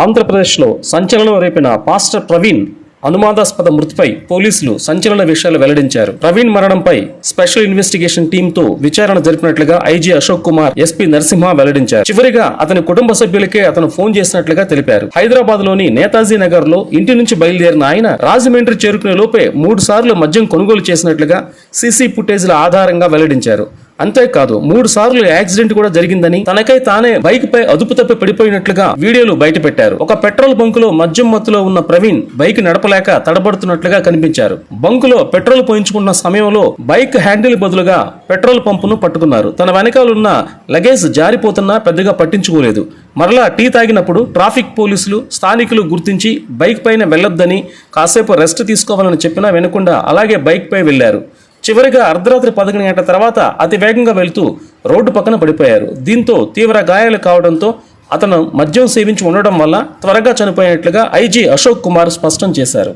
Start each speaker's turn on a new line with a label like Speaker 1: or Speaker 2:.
Speaker 1: ఆంధ్రప్రదేశ్లో సంచలనం రేపిన పాస్టర్ ప్రవీణ్ అనుమానాస్పద మృతిపై పోలీసులు సంచలన విషయాలు వెల్లడించారు. ప్రవీణ్ మరణంపై స్పెషల్ ఇన్వెస్టిగేషన్ టీమ్తో విచారణ జరిపినట్లుగా ఐజీ అశోక్ కుమార్ ఎస్పీ నరసింహ వెల్లడించారు. చివరిగా అతని కుటుంబ సభ్యులకే అతను ఫోన్ చేసినట్లుగా తెలిపారు. హైదరాబాద్లోని నేతాజీ నగర్లో ఇంటి నుంచి బయలుదేరిన ఆయన రాజమండ్రి చేరుకునే లోపే మూడు సార్లు మద్యం కొనుగోలు చేసినట్లుగా సీసీ ఫుటేజ్ల ఆధారంగా వెల్లడించారు. అంతేకాదు మూడు సార్లు యాక్సిడెంట్ కూడా జరిగిందని తనకై తానే బైక్ పై అదుపు తప్పి పడిపోయినట్లుగా వీడియోలు బయటపెట్టారు. ఒక పెట్రోల్ బంకులో మద్యం మత్తులో ఉన్న ప్రవీణ్ బైక్ నడపలేక తడబడుతున్నట్లుగా కనిపించారు. బంకులో పెట్రోల్ పోయించుకున్న సమయంలో బైక్ హ్యాండిల్ బదులుగా పెట్రోల్ పంపును పట్టుకున్నారు. తన వెనకాలన్న లగేజ్ జారిపోతున్నా పెద్దగా పట్టించుకోలేదు. మరలా టీ తాగినప్పుడు ట్రాఫిక్ పోలీసులు స్థానికులు గుర్తించి బైక్ పైన వెళ్ళొద్దని కాసేపు రెస్ట్ తీసుకోవాలని చెప్పినా వినకుండా అలాగే బైక్ పై వెళ్ళారు చివరిగా అర్ధరాత్రి పదకొండు గంటల తర్వాత అతి వేగంగా వెళుతూ రోడ్డు పక్కన పడిపోయారు. దీంతో తీవ్ర గాయాలు కావడంతో అతను మద్యం సేవించి ఉండడం వల్ల త్వరగా చనిపోయినట్లుగా ఐజీ అశోక్ కుమార్ స్పష్టం చేశారు.